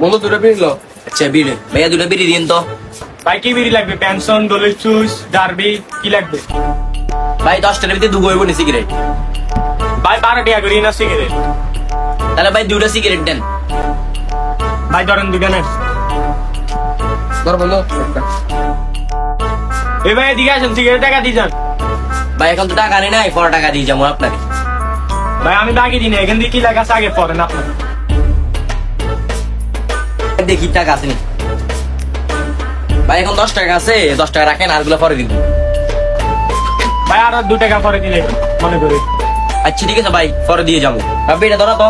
বন্ধু দুটো বিড়ি লো। আচ্ছা বিড়ি। ভাইয়া দুটো বিড়ি দিন তো। ভাই কি বিড়ি লাগবে? পেনশন ডলের চুস ডারবি কি লাগবে? ভাই দশ টাকার ভিতরে দুগো হইব নি সিগারেট। ভাই বারো টাকা করি না সিগারেট। তাহলে ভাই দুটো সিগারেট দেন। ভাই ধরেন দুটা নেন ধর একটা। এই ভাই এদিকে আসেন সিগারেট টাকা দিয়ে যান। ভাই এখন তো টাকা নেই নাই পরে টাকা দিয়ে যাব আপনাকে। ভাই আমি বাকি দিন এখান দিয়ে কি লেখা আছে আগে পড়েন আপনার। দেখি টাকা আছে ভাই এখন দশ টাকা আছে দশ টাকা রাখেন আরগুলো পরে দিব ভাই আর দু টাকা পরে দিলে মনে করে। আচ্ছা ঠিক আছে ভাই পরে দিয়ে যাব। ভাবি এটা ধরা তো।